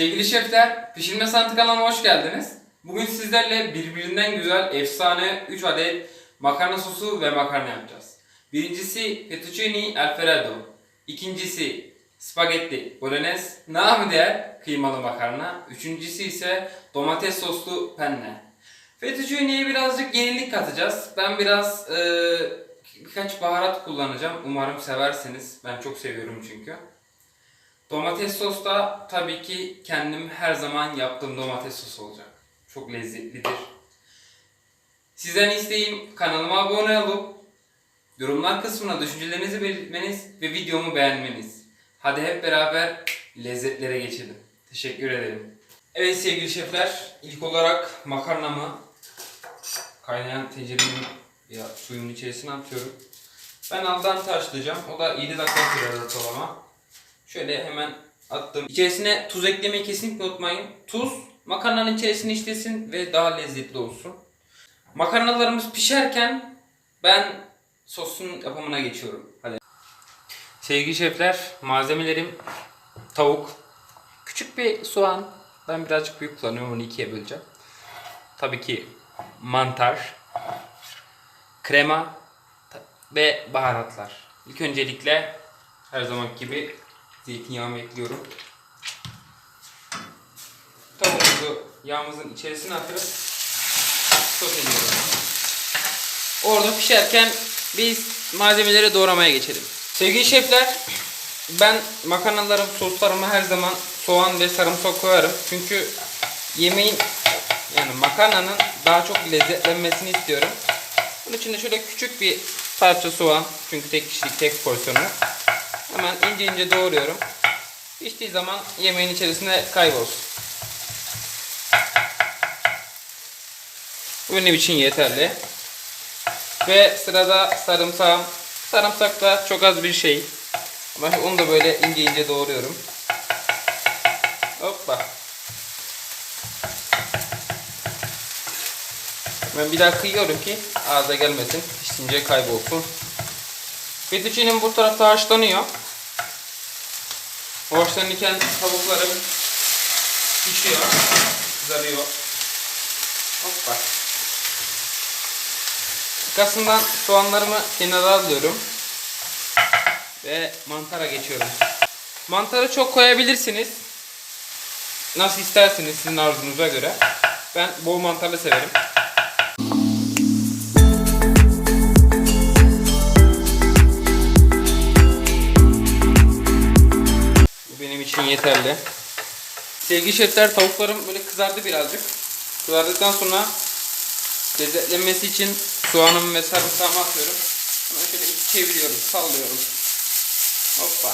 Sevgili şefler, Pişirme Sanatı kanalıma hoş geldiniz. Bugün sizlerle birbirinden güzel, efsane 3 adet makarna sosu ve makarna yapacağız. Birincisi fettuccine alfredo. İkincisi spagetti bolognese, namı değer kıymalı makarna. Üçüncüsü ise domates soslu penne. Fettuccine'ye birazcık yenilik katacağız. Ben biraz eee, birkaç baharat kullanacağım. Umarım seversiniz. Ben çok seviyorum çünkü. Domates sos da tabii ki kendim her zaman yaptığım domates sosu olacak. Çok lezzetlidir. Sizden isteğim kanalıma abone olup yorumlar kısmına düşüncelerinizi belirtmeniz ve videomu beğenmeniz. Hadi hep beraber lezzetlere geçelim. Teşekkür ederim. Evet sevgili şefler, ilk olarak makarnamı kaynayan tencerenin ya suyun içerisine atıyorum. Ben aldan taşlayacağım. O da 7 dakika sürer ortalama. Şöyle hemen attım. İçerisine tuz eklemeyi kesinlikle unutmayın. Tuz makarnanın içerisine işlesin ve daha lezzetli olsun. Makarnalarımız pişerken ben sosun yapımına geçiyorum. Hadi. Sevgili şefler, malzemelerim tavuk, küçük bir soğan. Ben birazcık büyük kullanıyorum. Onu ikiye böleceğim. Tabii ki mantar, krema ve baharatlar. İlk öncelikle her zaman gibi zeytinyağımı ekliyorum. Tavuğumuzu yağımızın içerisine atıp soteliyorum. Orada pişerken biz malzemeleri doğramaya geçelim. Sevgili şefler, ben makarnalarım, soslarıma her zaman soğan ve sarımsak koyarım. Çünkü yemeğin yani makarnanın daha çok lezzetlenmesini istiyorum. Bunun için de şöyle küçük bir parça soğan. Çünkü tek kişilik tek porsiyonu. Hemen ince ince doğruyorum. Piştiği zaman yemeğin içerisinde kaybolsun. Bu benim için yeterli. Ve sırada sarımsağım. Sarımsak da çok az bir şey. Ama onu da böyle ince ince doğruyorum. Hoppa. Ben bir daha kıyıyorum ki ağza gelmesin. Pişince kaybolsun. Fettuccine'm bu tarafta haşlanıyor. O haşlanırken tavuklarım pişiyor. Kızarıyor. Hoppa. Arkasından soğanlarımı kenara alıyorum. Ve mantara geçiyorum. Mantarı çok koyabilirsiniz. Nasıl isterseniz sizin arzunuza göre. Ben bol mantarlı severim. Benim için yeterli. Sevgili şefler tavuklarım böyle kızardı birazcık. Kızardıktan sonra lezzetlenmesi için soğanımı ve sarımsağımı atıyorum. Sonra şöyle iki çeviriyorum, sallıyorum. Hoppa.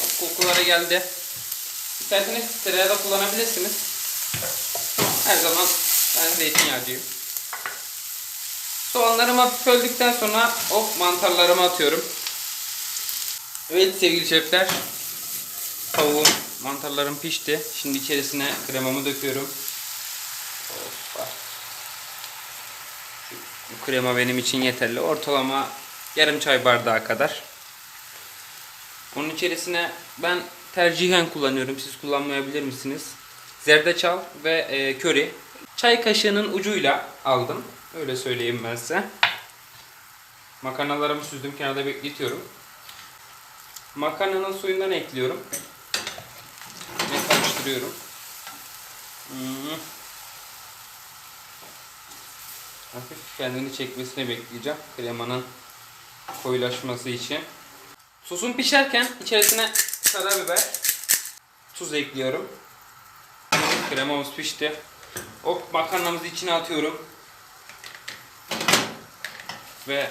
Hop, kokulara geldi. İsterseniz tereyağı da kullanabilirsiniz. Her zaman ben zeytinyağcıyım. Soğanlarım hafif öldükten sonra hop mantarlarımı atıyorum. Evet sevgili şefler. Tavuğum, mantarlarım pişti. Şimdi içerisine kremamı döküyorum. Bu krema benim için yeterli. Ortalama yarım çay bardağı kadar. Onun içerisine ben tercihen kullanıyorum. Siz kullanmayabilir misiniz? Zerdeçal ve e, köri. Çay kaşığının ucuyla aldım. Öyle söyleyeyim ben size. Makarnalarımı süzdüm kenarda bekletiyorum. Makarnanın suyundan ekliyorum. Ve karıştırıyorum. Hmm. Hafif kendini çekmesini bekleyeceğim. Kremanın koyulaşması için. Sosun pişerken içerisine karabiber, tuz ekliyorum. Kremamız pişti. Hop makarnamızı içine atıyorum. Ve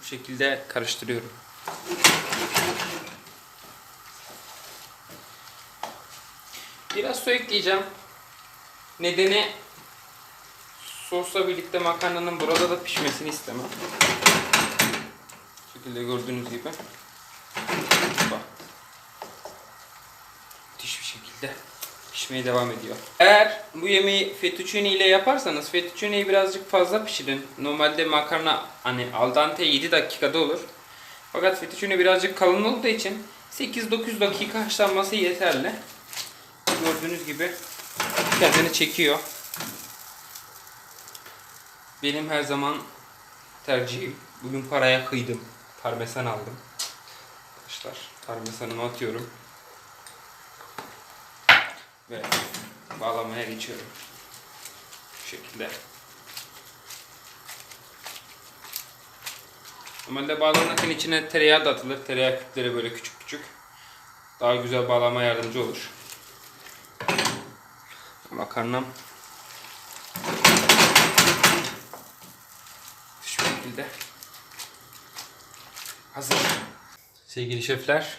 bu şekilde karıştırıyorum. Biraz su ekleyeceğim. Nedeni sosla birlikte makarnanın burada da pişmesini istemem. Bu şekilde gördüğünüz gibi. Bak. Müthiş bir şekilde pişmeye devam ediyor. Eğer bu yemeği fettuccine ile yaparsanız fettuccineyi birazcık fazla pişirin. Normalde makarna hani al dente 7 dakikada olur. Fakat fettuccine birazcık kalın olduğu için 8-9 dakika haşlanması yeterli. Gördüğünüz gibi kendini çekiyor. Benim her zaman tercihim. Bugün paraya kıydım. Parmesan aldım. Arkadaşlar parmesanımı atıyorum. Ve bağlamaya geçiyorum. Bu şekilde. Normalde bağlanırken içine tereyağı da atılır. Tereyağı küpleri böyle küçük küçük. Daha güzel bağlama yardımcı olur. Makarnam şu şekilde hazır. Sevgili şefler,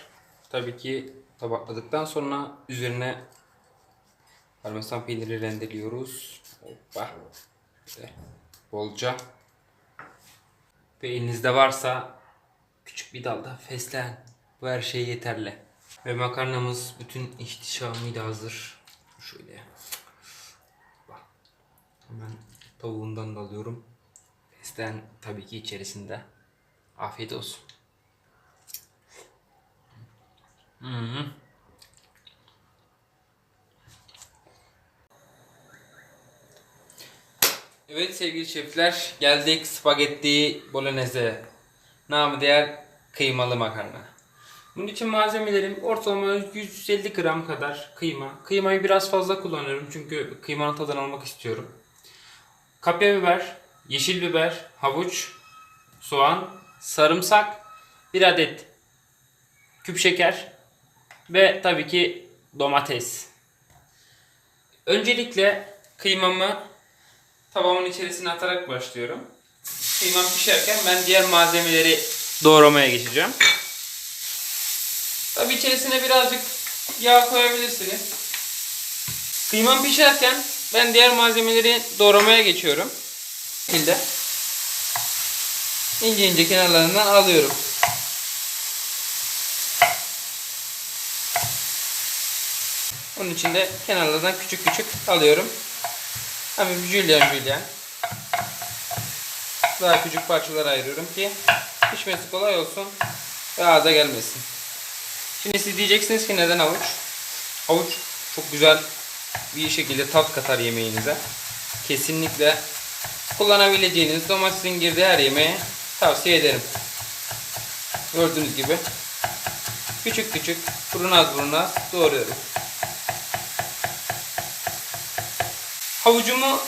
tabii ki tabakladıktan sonra üzerine parmesan peyniri rendeliyoruz. Hoppa. Böyle bolca. Ve elinizde varsa küçük bir dalda fesleğen. Bu her şey yeterli. Ve makarnamız bütün ihtişamıyla hazır. Şöyle. Hemen tavuğundan da alıyorum. Fesleğen tabii ki içerisinde. Afiyet olsun. Hı -hı. Evet sevgili şefler geldik spagetti bolognese. Namı diğer kıymalı makarna. Bunun için malzemelerim ortalama 150 gram kadar kıyma. Kıymayı biraz fazla kullanıyorum çünkü kıymanın tadını almak istiyorum. Kapya biber, yeşil biber, havuç, soğan, sarımsak, bir adet küp şeker ve tabii ki domates. Öncelikle kıymamı tavamın içerisine atarak başlıyorum. Kıymam pişerken ben diğer malzemeleri doğramaya geçeceğim. Tabi içerisine birazcık yağ koyabilirsiniz. Kıymam pişerken ben diğer malzemeleri doğramaya geçiyorum. Şekilde ince ince kenarlarından alıyorum. Onun için de kenarlardan küçük küçük alıyorum. Hemen jülyen jülyen. Daha küçük parçalar ayırıyorum ki pişmesi kolay olsun ve ağza gelmesin. Şimdi siz diyeceksiniz ki neden havuç? Havuç çok güzel bir şekilde tat katar yemeğinize. Kesinlikle kullanabileceğiniz domatesin girdiği her yemeğe tavsiye ederim. Gördüğünüz gibi küçük küçük brunaz brunaz doğruyorum. Havucumu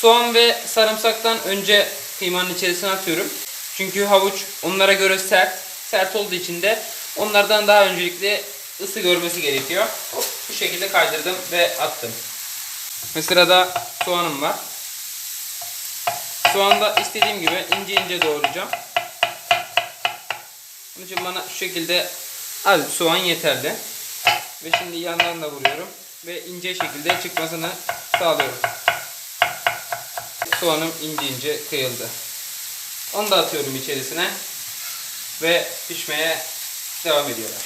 soğan ve sarımsaktan önce kıymanın içerisine atıyorum. Çünkü havuç onlara göre sert. Sert olduğu için de onlardan daha öncelikle ısı görmesi gerekiyor. Hop, bu şekilde kaydırdım ve attım. Ve sırada soğanım var. Soğanı da istediğim gibi ince ince doğrayacağım. Bunun için bana şu şekilde az soğan yeterli. Ve şimdi yandan da vuruyorum. Ve ince şekilde çıkmasını sağlıyorum. Soğanım ince ince kıyıldı. Onu da atıyorum içerisine. Ve pişmeye devam ediyorlar.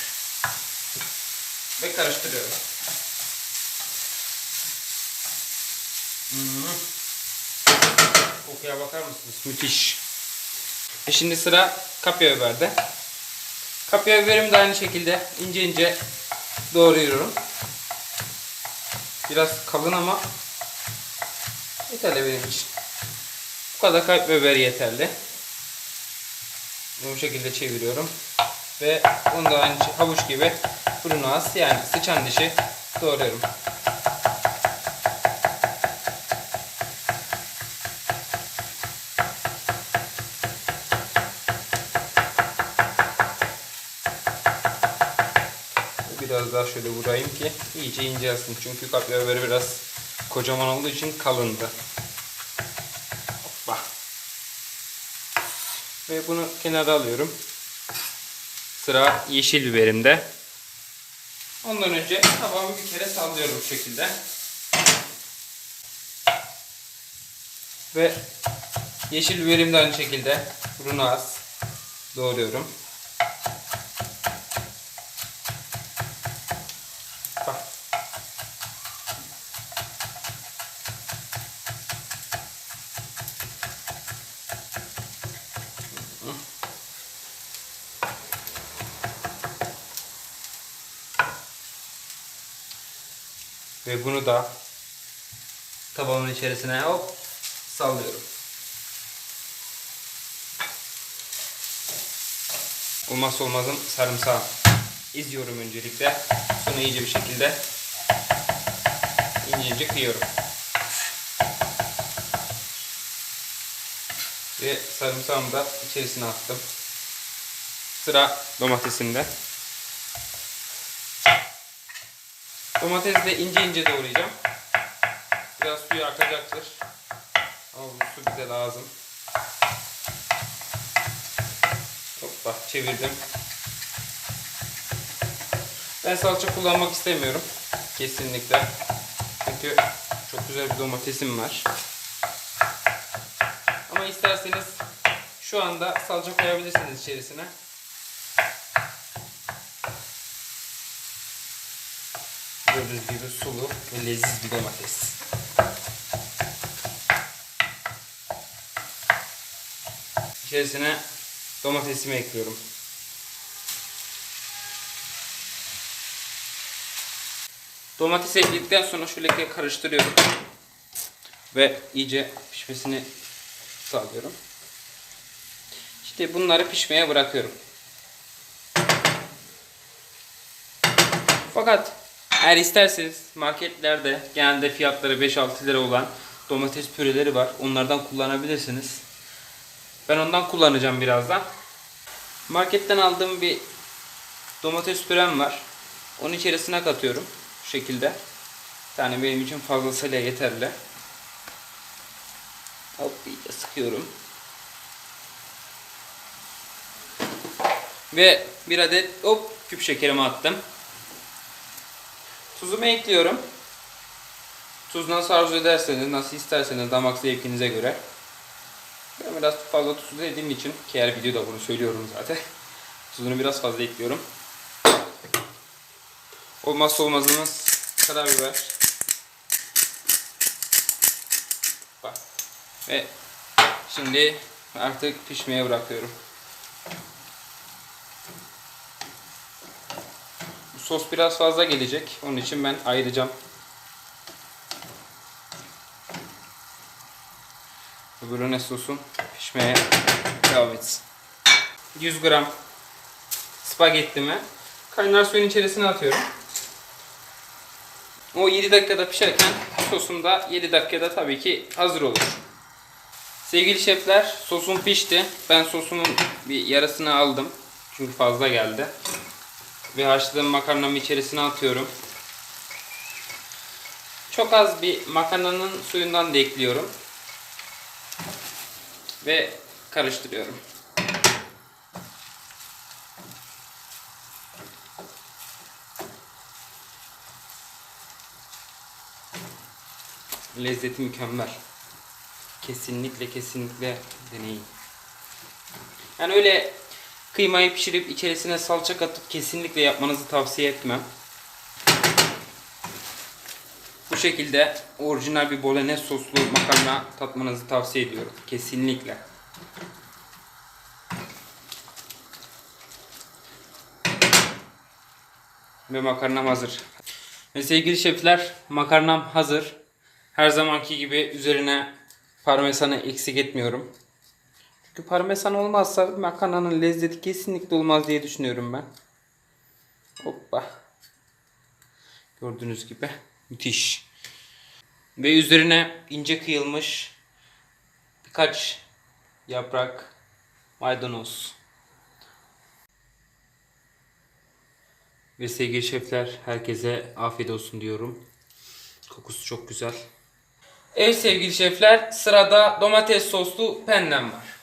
Ve karıştırıyorum. Hmm. Kokuya bakar mısınız? Müthiş. E şimdi sıra kapya biberde. Kapya biberimi de aynı şekilde ince ince doğruyorum. Biraz kalın ama yeterli benim için. Bu kadar kapya biber yeterli. Bu şekilde çeviriyorum. Ve onu da aynı havuç gibi brunoise yani sıçan dişi doğruyorum. Biraz daha şöyle vurayım ki iyice incelsin. Çünkü kapya biberi biraz kocaman olduğu için kalındı. Hoppa. Ve bunu kenara alıyorum. Sıra yeşil biberimde. Ondan önce tabağımı bir kere sallıyorum bu şekilde. Ve yeşil biberimi de aynı şekilde brunoise doğruyorum. Bunu da tabağımın içerisine hop sallıyorum. Olmazsa olmazım sarımsağı eziyorum öncelikle. Sonra iyice bir şekilde ince ince kıyıyorum. Ve sarımsağımı da içerisine attım. Sıra domatesinde. Domatesi de ince ince doğrayacağım. Biraz suyu akacaktır. Ama bu su bize lazım. Hoppa çevirdim. Ben salça kullanmak istemiyorum. Kesinlikle. Çünkü çok güzel bir domatesim var. Ama isterseniz şu anda salça koyabilirsiniz içerisine. Gördüğünüz gibi sulu ve leziz bir domates. İçerisine domatesimi ekliyorum. Domatesi ekledikten sonra şöyle karıştırıyorum. Ve iyice pişmesini sağlıyorum. İşte bunları pişmeye bırakıyorum. Fakat eğer isterseniz marketlerde genelde fiyatları 5-6 lira olan domates püreleri var. Onlardan kullanabilirsiniz. Ben ondan kullanacağım birazdan. Marketten aldığım bir domates pürem var. Onun içerisine katıyorum. Şu şekilde. Tane benim için fazlasıyla yeterli. Hop iyice sıkıyorum. Ve bir adet hop küp şekerimi attım. Tuzumu ekliyorum. Tuz nasıl arzu ederseniz, nasıl isterseniz damak zevkinize göre. Ben biraz fazla tuzlu dediğim için ki her videoda bunu söylüyorum zaten. Tuzunu biraz fazla ekliyorum. Olmazsa olmazımız karabiber. Bak. Ve şimdi artık pişmeye bırakıyorum. Sos biraz fazla gelecek. Onun için ben ayıracağım. Öbürüne sosum pişmeye devam etsin. 100 gram spagettimi kaynar suyun içerisine atıyorum. O 7 dakikada pişerken sosum da 7 dakikada tabii ki hazır olur. Sevgili şefler sosum pişti. Ben sosumun bir yarısını aldım. Çünkü fazla geldi. Ve haşladığım makarnamı içerisine atıyorum. Çok az bir makarnanın suyundan da ekliyorum. Ve karıştırıyorum. Lezzeti mükemmel. Kesinlikle kesinlikle deneyin. Yani öyle kıymayı pişirip içerisine salça katıp kesinlikle yapmanızı tavsiye etmem. Bu şekilde orijinal bir bolognese soslu makarna tatmanızı tavsiye ediyorum. Kesinlikle. Ve makarnam hazır. Ve sevgili şefler makarnam hazır. Her zamanki gibi üzerine parmesanı eksik etmiyorum. Çünkü parmesan olmazsa makarnanın lezzeti kesinlikle olmaz diye düşünüyorum ben. Hoppa. Gördüğünüz gibi müthiş. Ve üzerine ince kıyılmış birkaç yaprak maydanoz. Ve sevgili şefler herkese afiyet olsun diyorum. Kokusu çok güzel. Evet sevgili şefler sırada domates soslu pennem var.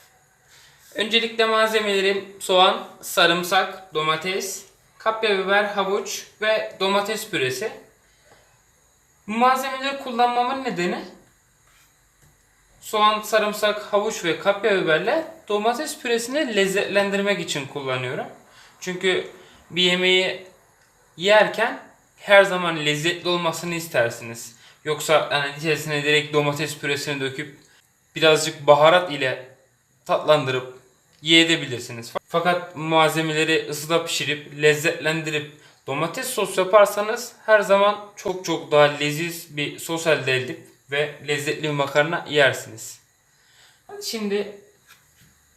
Öncelikle malzemelerim soğan, sarımsak, domates, kapya biber, havuç ve domates püresi. Bu malzemeleri kullanmamın nedeni soğan, sarımsak, havuç ve kapya biberle domates püresini lezzetlendirmek için kullanıyorum. Çünkü bir yemeği yerken her zaman lezzetli olmasını istersiniz. Yoksa yani içerisine direkt domates püresini döküp birazcık baharat ile tatlandırıp yiyebilirsiniz. Fakat malzemeleri ısıda pişirip lezzetlendirip Domates sos yaparsanız her zaman çok çok daha leziz bir sos elde edip ve lezzetli bir makarna yersiniz. Hadi şimdi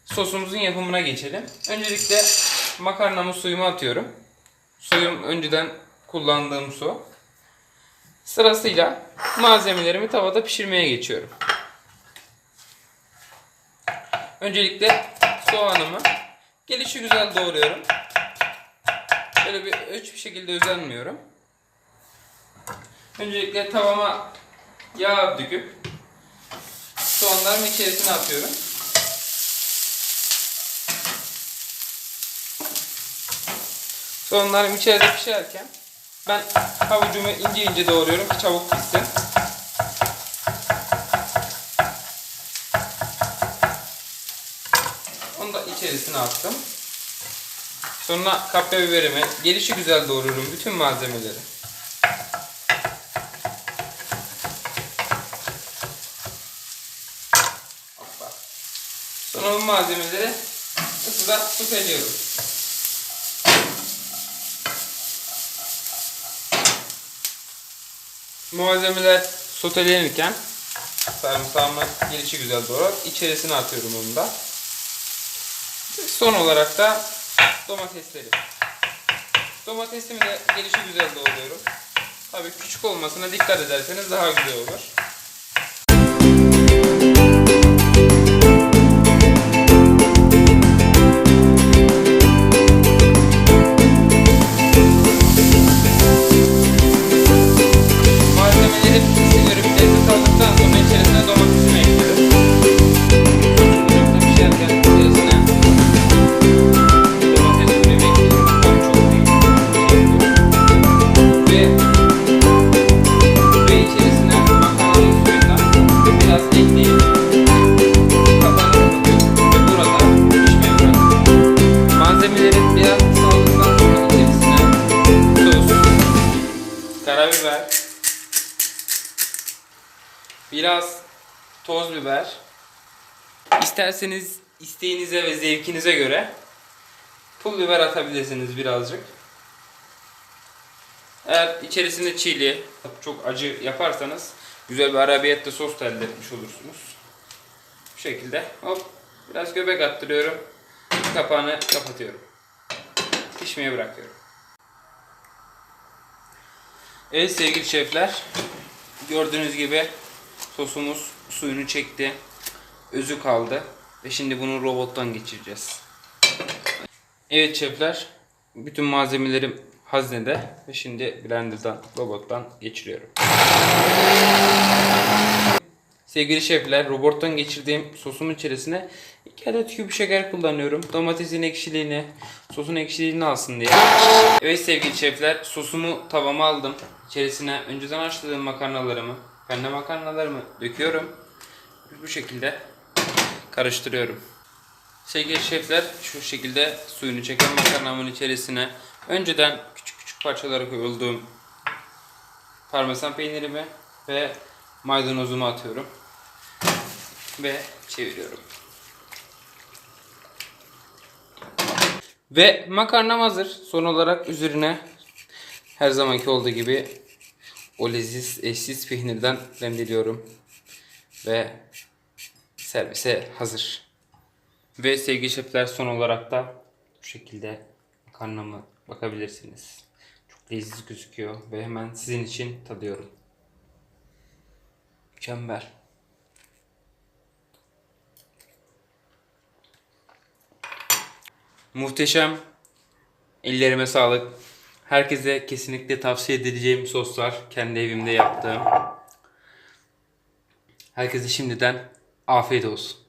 sosumuzun yapımına geçelim. Öncelikle makarnamı suyuma atıyorum. Suyum önceden kullandığım su. Sırasıyla malzemelerimi tavada pişirmeye geçiyorum. Öncelikle soğanımı gelişi güzel doğruyorum. Böyle bir ölç bir şekilde özenmiyorum. Öncelikle tavama yağ döküp soğanlarımı içerisine atıyorum. Soğanlarım içeride pişerken ben havucumu ince ince doğruyorum ki çabuk pişsin. Onu da içerisine attım. Sonra kapya biberimi gelişi güzel doğruyorum bütün malzemeleri. Sonra bu malzemeleri ısıda soteliyorum. Malzemeler sotelenirken sarımsağımı gelişi güzel doğrar. İçerisine atıyorum onu da. Son olarak da domatesleri. Domatesimi de gelişi güzel doğruyorum. Tabii küçük olmasına dikkat ederseniz daha güzel olur. Biraz toz biber. İsterseniz isteğinize ve zevkinize göre pul biber atabilirsiniz birazcık. Eğer içerisinde çili, çok acı yaparsanız güzel bir arabiyette sos elde etmiş olursunuz. Bu şekilde hop biraz göbek attırıyorum. Kapağını kapatıyorum. Pişmeye bırakıyorum. Evet sevgili şefler. Gördüğünüz gibi sosumuz suyunu çekti. Özü kaldı. Ve şimdi bunu robottan geçireceğiz. Evet şefler. Bütün malzemelerim haznede. Ve şimdi blenderdan robottan geçiriyorum. Sevgili şefler, robottan geçirdiğim sosumun içerisine 2 adet küp şeker kullanıyorum. Domatesin ekşiliğini, sosun ekşiliğini alsın diye. Evet sevgili şefler, sosumu tavama aldım. İçerisine önceden haşladığım makarnalarımı, penne makarnalarımı döküyorum. Bu şekilde karıştırıyorum. Sevgili şefler, şu şekilde suyunu çeken makarnamın içerisine önceden küçük küçük parçalara koyulduğum parmesan peynirimi ve maydanozumu atıyorum. Ve çeviriyorum. Ve makarnam hazır. Son olarak üzerine her zamanki olduğu gibi o leziz eşsiz peynirden rendeliyorum. Ve servise hazır. Ve sevgili şefler son olarak da bu şekilde makarnamı bakabilirsiniz. Çok leziz gözüküyor ve hemen sizin için tadıyorum. Mükemmel. Muhteşem. Ellerime sağlık. Herkese kesinlikle tavsiye edeceğim soslar. Kendi evimde yaptığım. Herkese şimdiden afiyet olsun.